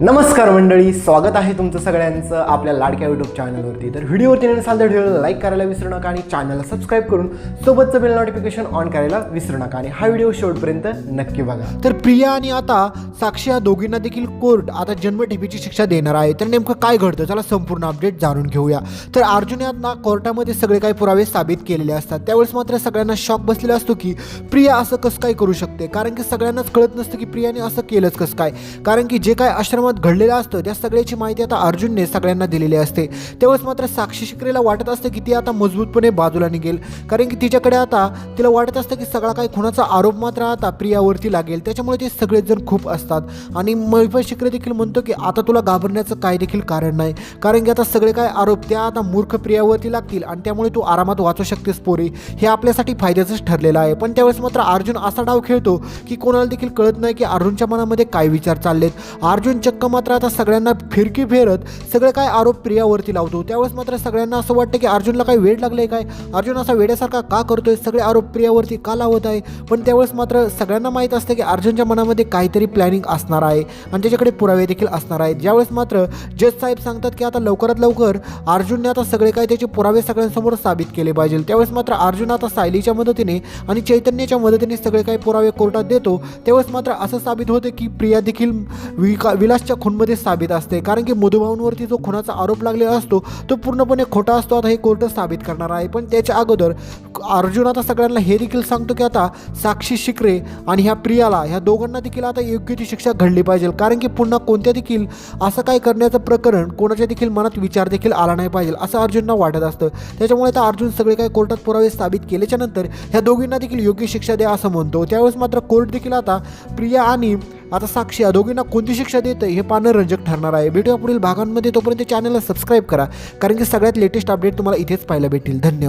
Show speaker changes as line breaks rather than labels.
नमस्कार मंडळी स्वागत आहे तुमचं सगळ्यांचं आपल्या लाडक्या यूट्यूब चॅनलवरती तर व्हिडिओवरती नसाल तर व्हिडिओला लाईक करायला विसरू नका आणि चॅनलला सबस्क्राईब करून सोबतचं बेल नोटिफिकेशन ऑन करायला विसरू नका. आणि हा व्हिडिओ शेवटपर्यंत नक्की बघा.
तर प्रिया आणि आता साक्षी या दोघींना देखील कोर्ट आता जन्मठेपीची शिक्षा देणार आहे. तर नेमकं काय घडतं? चला संपूर्ण अपडेट जाणून घेऊया. तर अर्जुन यांना कोर्टामध्ये सगळे काही पुरावे साबित केलेले असतात. त्यावेळेस मात्र सगळ्यांना शॉक बसलेला असतो की प्रिया असं कसं काय करू शकते? कारण की सगळ्यांनाच कळत नसतं की प्रियाने असं केलंच कसं काय? कारण की जे काय आश्रम आश्रमात घडलेलं असतं त्या सगळ्याची माहिती आता अर्जुनने सगळ्यांना दिलेली असते. त्यावेळेस मात्र साक्षी शिकरेला वाटत असतं की ती आता मजबूतपणे बाजूला निघेल. कारण की तिच्याकडे आता तिला वाटत असतं की सगळा काही खुणाचा आरोप मात्र आता प्रियावरती लागेल. त्याच्यामुळे ते सगळेच जण खूप असतात. आणि महिफल शिकरे देखील म्हणतो की आता तुला घाबरण्याचं काय देखील कारण नाही. कारण की आता सगळे काय आरोप त्या आता मूर्ख प्रियावरती लागतील आणि त्यामुळे तू आरामात वाचू शकतेस पोरी. हे आपल्यासाठी फायद्याचंच ठरलेलं आहे. पण त्यावेळेस मात्र अर्जुन असा डाव खेळतो की कोणाला देखील कळत नाही की अर्जुनच्या मनामध्ये काय विचार चाललेत. अर्जुनच्या चक्क मात्र आता सगळ्यांना फिरकी फेरत सगळे काय आरोप प्रियावरती लावतो. त्यावेळेस मात्र सगळ्यांना असं वाटतं की अर्जुनला काही वेळ लागले काय? अर्जुन असा वेड्यासारखा का करतोय? सगळे आरोप प्रियावरती का लावत आहे? पण त्यावेळेस मात्र सगळ्यांना माहीत असतं की अर्जुनच्या मनामध्ये काहीतरी प्लॅनिंग असणार आहे आणि त्याच्याकडे पुरावे देखील असणार आहेत. ज्यावेळेस मात्र जज साहेब सांगतात की आता लवकरात लवकर अर्जुनने आता सगळे काय त्याचे पुरावे सगळ्यांसमोर साबित केले पाहिजे. त्यावेळेस मात्र अर्जुन आता सायलीच्या मदतीने आणि चैतन्याच्या मदतीने सगळे काही पुरावे कोर्टात देतो. त्यावेळेस मात्र असं साबित होते की प्रिया देखील विका विलासच्या खूनमध्ये साबित असते. कारण की मधुभाऊंवरती जो खुनाचा आरोप लागलेला असतो तो पूर्णपणे खोटा असतो. आता हे कोर्ट साबित करणार आहे. पण त्याच्या अगोदर अर्जुन आता सगळ्यांना हे देखील सांगतो की आता साक्षी शिकरे आणि ह्या प्रियाला ह्या दोघांना देखील आता योग्य ती शिक्षा घडली पाहिजे. कारण की पुन्हा कोणत्या देखील असं काय करण्याचं प्रकरण कोणाच्या देखील मनात विचार देखील आला नाही पाहिजे असं अर्जुनना वाटत असतं. त्याच्यामुळे आता अर्जुन सगळे काही कोर्टात पुरावे साबित केल्याच्यानंतर ह्या दोघींना देखील योग्य शिक्षा द्या असं म्हणतो. त्यावेळेस मात्र कोर्ट देखील आता प्रिया आणि आता साक्षी या दोघींना कोणती शिक्षा देतं हे पाहणं रंजक ठरणार आहे. भेटूया पुढील भागांमध्ये तोपर्यंत चॅनलला सबस्क्राईब करा. कारण की सगळ्यात लेटेस्ट अपडेट तुम्हाला इथेच पाहायला भेटेल. धन्यवाद.